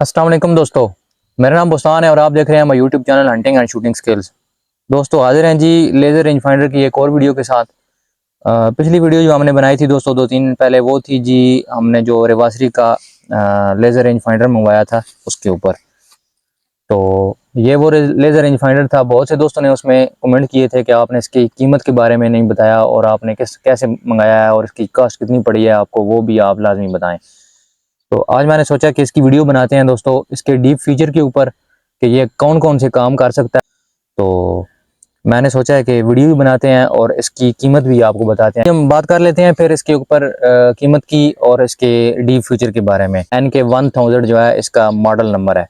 السلام علیکم دوستو میرا نام بستان ہے اور آپ دیکھ رہے ہیں ہمارا YouTube channel hunting and shooting skills دوستو حاضر ہیں جی لیزر رینج فائنڈر کی ایک اور ویڈیو کے ساتھ۔ آ، پچھلی ویڈیو جو ہم نے بنائی تھی دوستو دو تین پہلے وہ تھی جی ہم نے جو ریواسری کا آ، لیزر رینج فائنڈر منگوایا تھا اس کے اوپر۔ تو یہ وہ لیزر رینج فائنڈر تھا۔ بہت سے دوستوں نے اس میں کمنٹ کیے تھے کہ آپ نے اس کی قیمت کے بارے میں نہیں بتایا اور آپ نے کس کیسے منگایا ہے اور اس کی کاسٹ کتنی پڑی ہے آپ کو وہ بھی آپ لازمی بتائیں۔ تو آج میں نے سوچا کہ اس کی ویڈیو بناتے ہیں دوستو، اس کے ڈیپ فیچر کے اوپر کہ یہ کون کون سے کام کر سکتا ہے۔ تو میں نے سوچا ہے کہ ویڈیو بھی بناتے ہیں اور اس کی قیمت بھی آپ کو بتاتے ہیں۔ ہم بات کر لیتے ہیں پھر اس کے اوپر قیمت کی اور اس کے ڈیپ فیچر کے بارے میں۔ این کے ون تھاؤزینڈ جو ہے، اس کا ماڈل نمبر ہے۔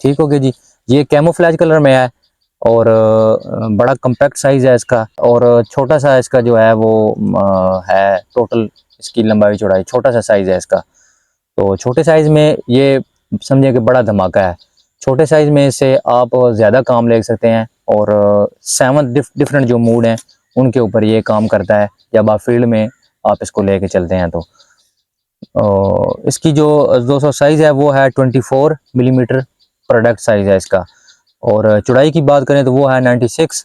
ٹھیک ہو گیا جی؟ یہ کیمو فلیج کلر میں ہے اور بڑا کمپیکٹ سائز ہے اس کا اور چھوٹا سا اس کا جو ہے وہ ہے ٹوٹل اس کی لمبائی چوڑائی، چھوٹا سا سائز ہے اس کا۔ تو چھوٹے سائز میں یہ سمجھے کہ بڑا دھماکہ ہے۔ چھوٹے سائز میں سے آپ زیادہ کام لے سکتے ہیں اور سیون ڈفرینٹ جو موڈ ہیں، ان کے اوپر یہ کام کرتا ہے۔ جب آپ فیلڈ میں آپ اس کو لے کے چلتے ہیں تو۔ اس کی جو دو سو سائز ہے، وہ ہے twenty four millimetre product size ہے اس کا۔ اور چوڑائی کی بات کریں تو وہ ہے نائنٹی سکس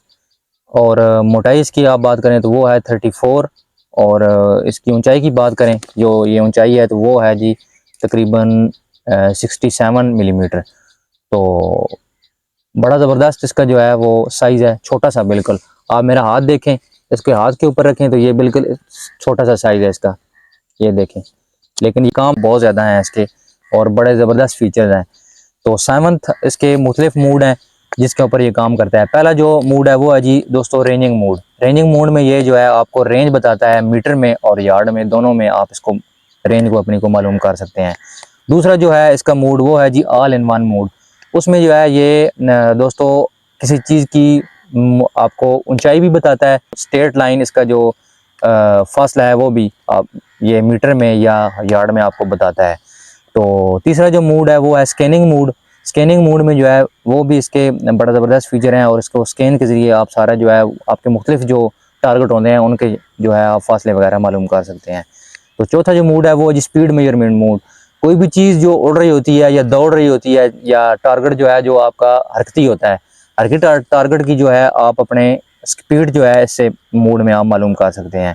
اور موٹائی اس کی آپ بات کریں تو وہ ہے تھرٹی فور اور اس کی اونچائی کی بات کریں، جو یہ اونچائی ہے تو وہ ہے جی تقریباً سکسٹی سیون ملی میٹر تو بڑا زبردست اس کا جو ہے وہ سائز ہے، چھوٹا سا بالکل۔ آپ میرا ہاتھ دیکھیں، اس کے ہاتھ کے اوپر رکھیں تو یہ بالکل چھوٹا سا سائز ہے اس کا۔ یہ دیکھیں۔ لیکن یہ کام بہت زیادہ ہیں اس کے اور بڑے زبردست فیچرز ہیں۔ تو سیونتھ اس کے مختلف موڈ ہیں جس کے اوپر یہ کام کرتا ہے۔ پہلا جو موڈ ہے وہ ہے جی دوستو رینجنگ موڈ رینجنگ موڈ میں یہ جو ہے آپ کو رینج بتاتا ہے میٹر میں اور یارڈ میں، دونوں میں آپ اس کو رینج کو اپنی کو معلوم کر سکتے ہیں۔ دوسرا جو ہے اس کا موڈ وہ ہے جی آل ان ون موڈ اس میں جو ہے یہ دوستو کسی چیز کی آپ کو اونچائی بھی بتاتا ہے۔ اسٹیٹ لائن اس کا جو فاصلہ ہے وہ بھی آپ یہ میٹر میں یا یارڈ میں آپ کو بتاتا ہے۔ تو تیسرا جو موڈ ہے وہ ہے اسکیننگ موڈ اسکیننگ موڈ میں جو ہے وہ بھی اس کے بڑا زبردست فیچر ہیں اور اس کو اسکین کے ذریعے آپ سارا جو ہے آپ کے مختلف جو ٹارگٹ ہوتے ہیں، ان کے جو ہے آپ فاصلے وغیرہ معلوم کر سکتے ہیں۔ تو چوتھا جو موڈ ہے وہ جی اسپیڈ میجرمنٹ موڈ۔ کوئی بھی چیز جو اڑ رہی ہوتی ہے یا دوڑ رہی ہوتی ہے یا ٹارگٹ جو ہے جو آپ کا حرکتی ہوتا ہے حرکتی ٹار- ٹارگٹ کی جو ہے آپ اپنے اسپیڈ جو ہے اس سے موڈ میں آپ معلوم کر سکتے ہیں۔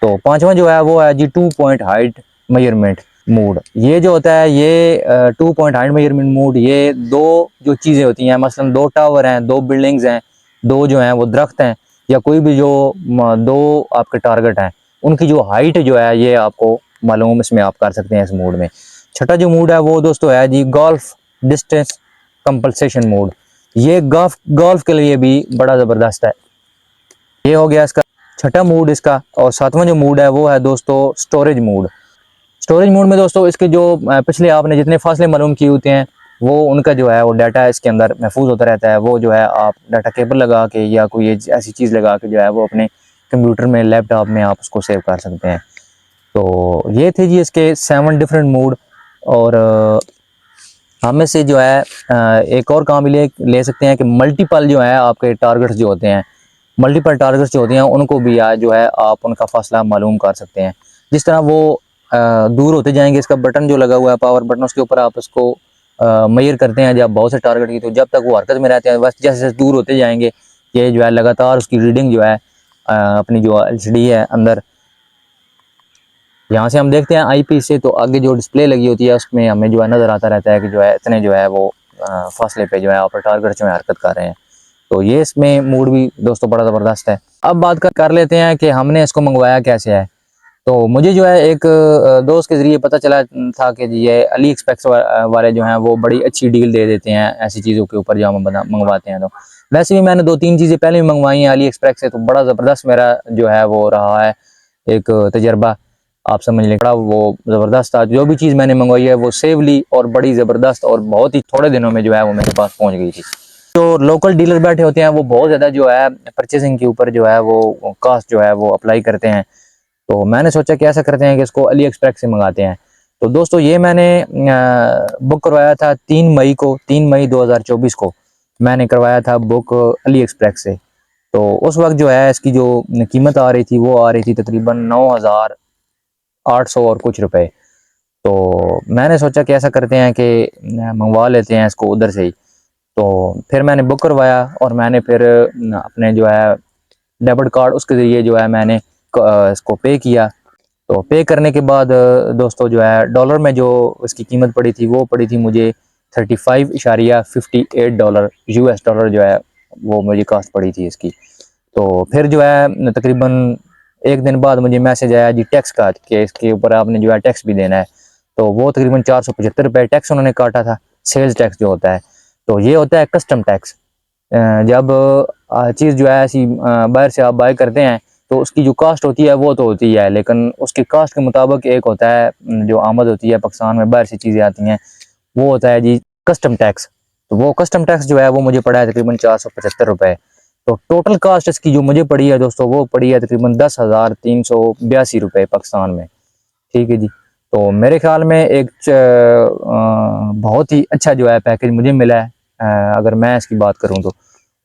تو پانچواں جو ہے وہ ہے جی two point height measurement mode. یہ جو ہوتا ہے، یہ two point height measurement mode, یہ دو جو چیزیں ہوتی ہیں، مثلا دو ٹاور ہیں، دو بلڈنگز ہیں، دو جو ہیں وہ درخت ہیں یا کوئی بھی جو دو آپ کے ٹارگٹ ہیں۔ ان کی جو ہائٹ جو ہے یہ آپ کو معلوم اس میں آپ کر سکتے ہیں اس موڈ میں۔ چھٹا جو موڈ ہے وہ دوستو ہے جی گولف ڈسٹینس کمپلسیشن موڈ یہ گولف گولف کے لیے بھی بڑا زبردست ہے۔ یہ ہو گیا اس کا چھٹا موڈ اس کا اور ساتواں جو موڈ ہے وہ ہے دوستو سٹوریج موڈ سٹوریج موڈ میں دوستو اس کے جو پچھلے آپ نے جتنے فاصلے معلوم کیے ہوتے ہیں، وہ ان کا جو ہے وہ ڈیٹا اس کے اندر محفوظ ہوتا رہتا ہے۔ وہ جو ہے آپ ڈیٹا کیبل لگا کے یا کوئی ایسی چیز لگا کے جو ہے وہ اپنے کمپیوٹر میں، لیپ ٹاپ میں آپ اس کو سیو کر سکتے ہیں۔ تو یہ تھے جی اس کے سیون ڈفرینٹ موڈ اور ہم میں سے جو ہے ایک اور کام لے لے سکتے ہیں کہ ملٹیپل جو ہے آپ کے ٹارگٹس جو ہوتے ہیں ملٹیپل ٹارگٹس جو ہوتے ہیں، ان کو بھی جو ہے آپ ان کا فاصلہ معلوم کر سکتے ہیں۔ جس طرح وہ دور ہوتے جائیں گے، اس کا بٹن جو لگا ہوا ہے پاور بٹن اس کے اوپر آپ اس کو میئر کرتے ہیں۔ جب بہت سے ٹارگٹ کی، تو جب تک وہ حرکت میں رہتے ہیں، بس جیسے جیسے دور ہوتے جائیں گے، یہ جو ہے لگاتار اس کی ریڈنگ جو ہے اپنی جو ایل سی ڈی ہے اندر۔ یہاں سے ہم دیکھتے ہیں آئی پی سے تو آگے جو ڈسپلے لگی ہوتی ہے، اس میں ہمیں جو ہے نظر آتا رہتا ہے کہ جو ہے اتنے جو ہے وہ فاصلے پہ جو ہے آپ ٹارگٹ جو ہے حرکت کر رہے ہیں۔ تو یہ اس میں موڈ بھی دوستوں بڑا زبردست ہے۔ اب بات کر لیتے ہیں کہ ہم نے اس کو منگوایا کیسے ہے۔ تو مجھے جو ہے ایک دوست کے ذریعے پتہ چلا تھا کہ جی یہ علی ایکسپیکس والے جو ہیں وہ بڑی اچھی ڈیل دے دیتے ہیں ایسی چیزوں کے اوپر جو ہم منگواتے ہیں تو۔ ویسے بھی میں نے دو تین چیزیں پہلے بھی منگوائی ہیں علی ایکسپریس سے تو بڑا زبردست میرا جو ہے وہ رہا ہے ایک تجربہ، آپ سمجھ لیں۔ بڑا وہ زبردست تھا جو بھی چیز میں نے منگوائی ہے وہ سیولی اور بڑی زبردست اور بہت ہی تھوڑے دنوں میں جو ہے وہ میرے پاس پہنچ گئی تھی۔ جو لوکل ڈیلر بیٹھے ہوتے ہیں وہ بہت زیادہ جو ہے پرچیزنگ کے اوپر جو ہے وہ کاسٹ جو ہے وہ اپلائی کرتے ہیں۔ تو میں نے سوچا کہ ایسا کرتے ہیں کہ اس کو علی ایکسپریس سے منگاتے ہیں۔ تو دوستو، یہ میں نے بک کروایا تھا تین مئی کو، تین مئی دو ہزار چوبیس کو۔ میں نے کروایا تھا بک علی ایکسپریس سے۔ تو اس وقت جو ہے، اس کی جو قیمت آ رہی تھی، وہ آ رہی تھی تقریباً نو ہزار آٹھ سو اور کچھ روپے۔ تو میں نے سوچا کہ ایسا کرتے ہیں کہ منگوا لیتے ہیں اس کو ادھر سے ہی۔ تو پھر میں نے بک کروایا اور میں نے پھر اپنے جو ہے ڈیبٹ کارڈ اس کے ذریعے جو ہے، میں نے اس کو پے کیا۔ تو پے کرنے کے بعد دوستو، جو ہے ڈالر میں جو اس کی قیمت پڑی تھی، وہ پڑی تھی مجھے تھرٹی فائیو اشاریہ fifty eight dollar U S dollar جو ہے، وہ مجھے کاسٹ پڑی تھی اس کی۔ تو پھر جو ہے، تقریباً ایک دن بعد مجھے میسیج آیا جی ٹیکس کا، کہ اس کے اوپر آپ نے جو ہے ٹیکس بھی دینا ہے۔ تو وہ تقریباً چار سو پچہتر روپے ٹیکس انہوں نے کاٹا تھا۔ سیلز ٹیکس جو ہوتا ہے۔ تو یہ ہوتا ہے کسٹم ٹیکس جب چیز جو ہے، ایسی باہر سے آپ بائی کرتے ہیں تو اس کی جو کاسٹ ہوتی ہے وہ تو ہوتی ہے، لیکن اس کی کاسٹ کے مطابق ایک ہوتا ہے، جو آمد ہوتی ہے پاکستان میں باہر سے چیزیں آتی ہیں، وہ ہوتا ہے جی کسٹم ٹیکس تو وہ کسٹم ٹیکس جو ہے وہ مجھے پڑا ہے تقریباً چار سو پچہتر روپے۔ تو ٹوٹل کاسٹ اس کی جو مجھے پڑی ہے دوستو، وہ پڑی ہے تقریباً دس ہزار تین سو بیاسی روپے پاکستان میں۔ ٹھیک ہے جی۔ تو میرے خیال میں ایک بہت ہی اچھا جو ہے پیکج مجھے ملا ہے۔ اگر میں اس کی بات کروں تو۔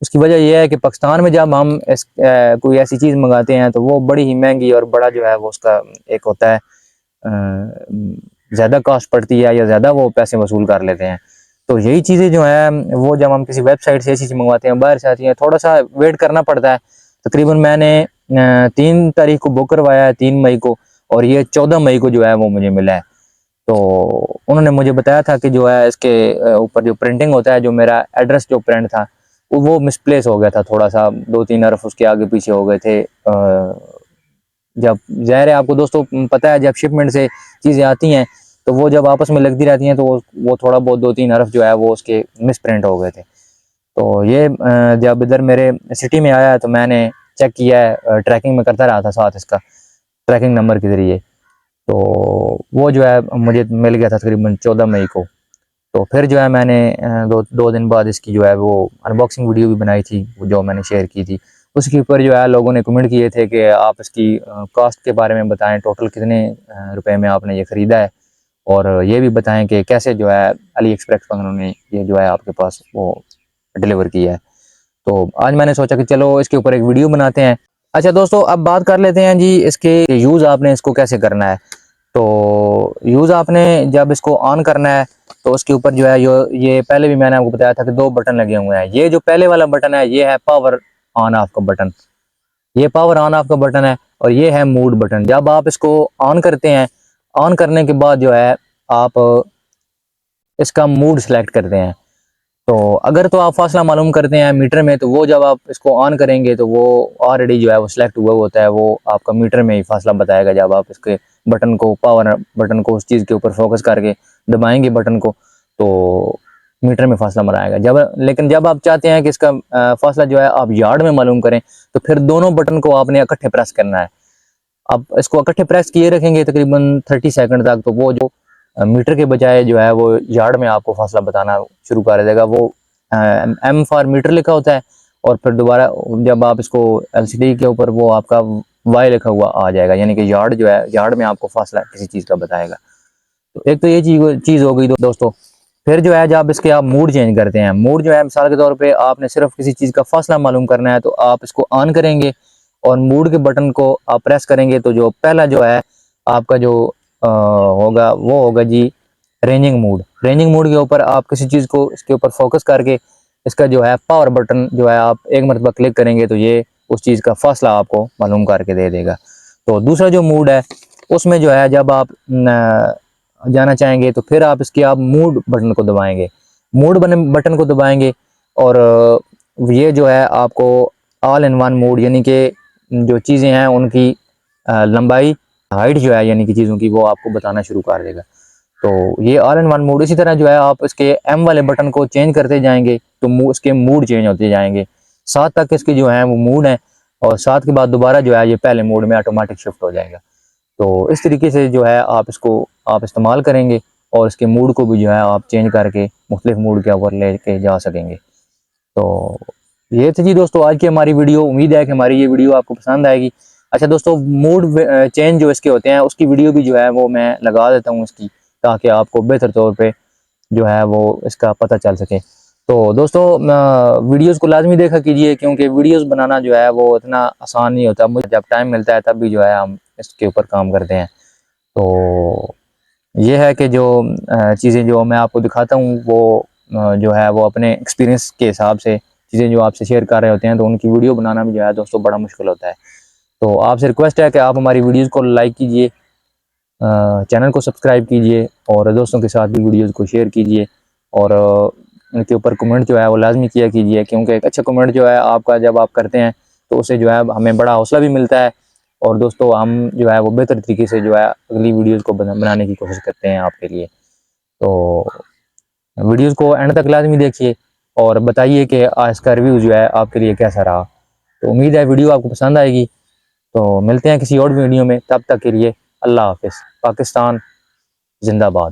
اس کی وجہ یہ ہے کہ پاکستان میں جب ہم اس کوئی ایسی چیز منگاتے ہیں تو وہ بڑی ہی مہنگی اور بڑا جو ہے وہ اس کا ایک ہوتا ہے زیادہ کاسٹ پڑتی ہے یا زیادہ وہ پیسے وصول کر لیتے ہیں۔ تو یہی چیزیں جو ہیں، وہ جب ہم کسی ویب سائٹ سے ایسی چیز منگواتے ہیں، باہر سے آتی ہیں، تھوڑا سا ویٹ کرنا پڑتا ہے۔ تقریباً میں نے تین تاریخ کو بک کروایا ہے، تین مئی کو، اور یہ چودہ مئی کو جو ہے وہ مجھے ملا ہے۔ تو انہوں نے مجھے بتایا تھا کہ جو ہے اس کے اوپر جو پرنٹنگ ہوتا ہے، جو میرا ایڈریس جو پرنٹ تھا وہ مس پلیس ہو گیا تھا تھوڑا سا، دو تین حرف اس کے آگے پیچھے ہو گئے تھے۔ جب ظاہر ہے آپ کو دوستوں پتہ ہے، جب شپمنٹ سے چیزیں آتی ہیں، تو وہ جب آپس میں لگتی رہتی ہیں، تو وہ تھوڑا بہت دو تین حرف جو ہے وہ اس کے مس پرنٹ ہو گئے تھے۔ تو یہ جب ادھر میرے سٹی میں آیا ہے، تو میں نے چیک کیا ہے ٹریکنگ میں کرتا رہا تھا ساتھ اس کا ٹریکنگ نمبر کے ذریعے۔ تو وہ جو ہے مجھے مل گیا تھا تقریباً چودہ مئی کو۔ تو پھر جو ہے میں نے دو دو دن بعد اس کی جو ہے وہ ان باکسنگ ویڈیو بھی بنائی تھی، جو میں نے شیئر کی تھی۔ اس کے اوپر جو ہے لوگوں نے کمنٹ کیے تھے کہ آپ اس کی کاسٹ کے بارے میں بتائیں ٹوٹل کتنے روپے میں آپ نے یہ خریدا ہے۔ اور یہ بھی بتائیں کہ کیسے جو ہے علی ایکسپریس پر انہوں نے یہ جو ہے آپ کے پاس وہ ڈلیور کیا ہے۔ تو آج میں نے سوچا کہ چلو اس کے اوپر ایک ویڈیو بناتے ہیں۔ اچھا دوستو، اب بات کر لیتے ہیں جی اس کے یوز آپ نے اس کو کیسے کرنا ہے۔ تو یوز آپ نے جب اس کو آن کرنا ہے تو اس کے اوپر جو ہے یہ پہلے بھی میں نے آپ کو بتایا تھا کہ دو بٹن لگے ہوئے ہیں۔ یہ جو پہلے والا بٹن ہے، یہ ہے پاور آن آف کا بٹن۔ یہ پاور آن آف کا بٹن ہے اور یہ ہے موڈ بٹن جب آپ اس کو آن کرتے ہیں آن کرنے کے بعد جو ہے آپ اس کا موڈ سلیکٹ کرتے ہیں۔ تو اگر تو آپ فاصلہ معلوم کرتے ہیں میٹر میں، تو وہ جب آپ اس کو آن کریں گے تو وہ آلریڈی جو ہے وہ سلیکٹ ہوا ہوتا ہے۔ وہ آپ کا میٹر میں ہی فاصلہ بتائے گا جب آپ اس کے بٹن کو پاور بٹن کو اس چیز کے اوپر فوکس کر کے دبائیں گے بٹن کو، تو میٹر میں فاصلہ مرائے گا۔ جب، لیکن جب آپ چاہتے ہیں کہ اس کا فاصلہ جو ہے آپ یارڈ میں معلوم کریں، تو پھر دونوں بٹن کو آپ نے اکٹھے پریس کرنا ہے۔ آپ اس کو اکٹھے پریس کیے رکھیں گے تقریباً تھرٹی سیکنڈ تک، تو وہ جو میٹر کے بجائے جو ہے وہ یارڈ میں آپ کو فاصلہ بتانا شروع کر دے گا۔ وہ ایم فار میٹر لکھا ہوتا ہے، اور پھر دوبارہ جب آپ اس کو ایل سی ڈی کے اوپر وہ آپ کا وائی لکھا ہوا آ جائے گا یعنی کہ یارڈ جو ہے، یارڈ میں آپ کو فاصلہ کسی چیز کا بتائے گا۔ تو ایک تو یہ چیز چیز ہو گئی دوستو، پھر جو ہے، جب اس کے آپ موڈ چینج کرتے ہیں موڈ جو ہے، مثال کے طور پہ آپ نے صرف کسی چیز کا فاصلہ معلوم کرنا ہے تو آپ اس کو آن کریں گے اور موڈ کے بٹن کو آپ پریس کریں گے تو جو پہلا جو ہے، آپ کا جو ہوگا، وہ ہوگا جی رینجنگ موڈ رینجنگ موڈ کے اوپر آپ کسی چیز کو اس کے اوپر فوکس کر کے اس کا جو ہے پاور بٹن جو ہے، آپ ایک مرتبہ کلک کریں گے تو یہ اس چیز کا فاصلہ آپ کو معلوم کر کے دے دے گا۔ تو دوسرا جو موڈ ہے، اس میں جو ہے، جب آپ جانا چاہیں گے تو پھر آپ اس کے آپ موڈ بٹن کو دبائیں گے۔ موڈ بٹن کو دبائیں گے اور یہ جو ہے، آپ کو آل ان ون موڈ یعنی کہ جو چیزیں ہیں، ان کی لمبائی ہائٹ جو ہے یعنی کہ چیزوں کی، وہ آپ کو بتانا شروع کر دے گا۔ تو یہ آل ان ون موڈ اسی طرح جو ہے، آپ اس کے ایم والے بٹن کو چینج کرتے جائیں گے تو اس کے موڈ چینج ہوتے جائیں گے۔ ساتھ تک اس کے جو ہیں وہ موڈ ہیں اور ساتھ کے بعد دوبارہ جو ہے یہ پہلے موڈ میں آٹومیٹک شفٹ ہو جائے گا۔ تو اس طریقے سے جو ہے آپ اس کو آپ استعمال کریں گے اور اس کے موڈ کو بھی جو ہے آپ چینج کر کے مختلف موڈ کے اوپر لے کے جا سکیں گے۔ تو یہ تھی جی دوستو آج کی ہماری ویڈیو۔ امید ہے کہ ہماری یہ ویڈیو آپ کو پسند آئے گی۔ اچھا دوستو موڈ چینج جو اس کے ہوتے ہیں، اس کی ویڈیو بھی جو ہے وہ میں لگا دیتا ہوں اس کی تاکہ آپ کو بہتر طور پہ جو ہے وہ اس کا پتہ چل سکے۔ تو دوستو ویڈیوز کو لازمی دیکھا کیجیے، کیونکہ ویڈیوز بنانا جو ہے وہ اتنا آسان نہیں ہوتا۔ مجھے جب ٹائم ملتا ہے تب بھی جو ہے ہم اس کے اوپر کام کرتے ہیں۔ تو یہ ہے کہ جو چیزیں جو میں آپ کو دکھاتا ہوں، وہ جو ہے وہ اپنے ایکسپیرینس کے حساب سے چیزیں جو آپ سے شیئر کر رہے ہوتے ہیں، تو ان کی ویڈیو بنانا بھی جو ہے دوستوں بڑا مشکل ہوتا ہے۔ تو آپ سے ریکویسٹ ہے کہ آپ ہماری ویڈیوز کو لائک کیجیے چینل کو سبسکرائب کیجیے، اور دوستوں کے ساتھ بھی ویڈیوز کو شیئر کیجیے، اور ان کے اوپر کمنٹ جو ہے وہ لازمی کیا کیجیے کیونکہ ایک اچھا کمنٹ جو ہے آپ کا جب آپ کرتے ہیں تو اسے جو ہے ہمیں بڑا حوصلہ بھی ملتا ہے۔ اور دوستو، ہم جو ہے وہ بہتر طریقے سے جو ہے اگلی ویڈیوز کو بنانے کی کوشش کرتے ہیں آپ کے لیے۔ تو ویڈیوز کو اینڈ تک لازمی دیکھیے اور بتائیے کہ آج کا ریویو جو ہے آپ کے لیے کیسا رہا۔ تو امید ہے ویڈیو آپ کو پسند آئے گی۔ تو ملتے ہیں کسی اور ویڈیو میں۔ تب تک کے لیے اللہ حافظ۔ پاکستان زندہ باد۔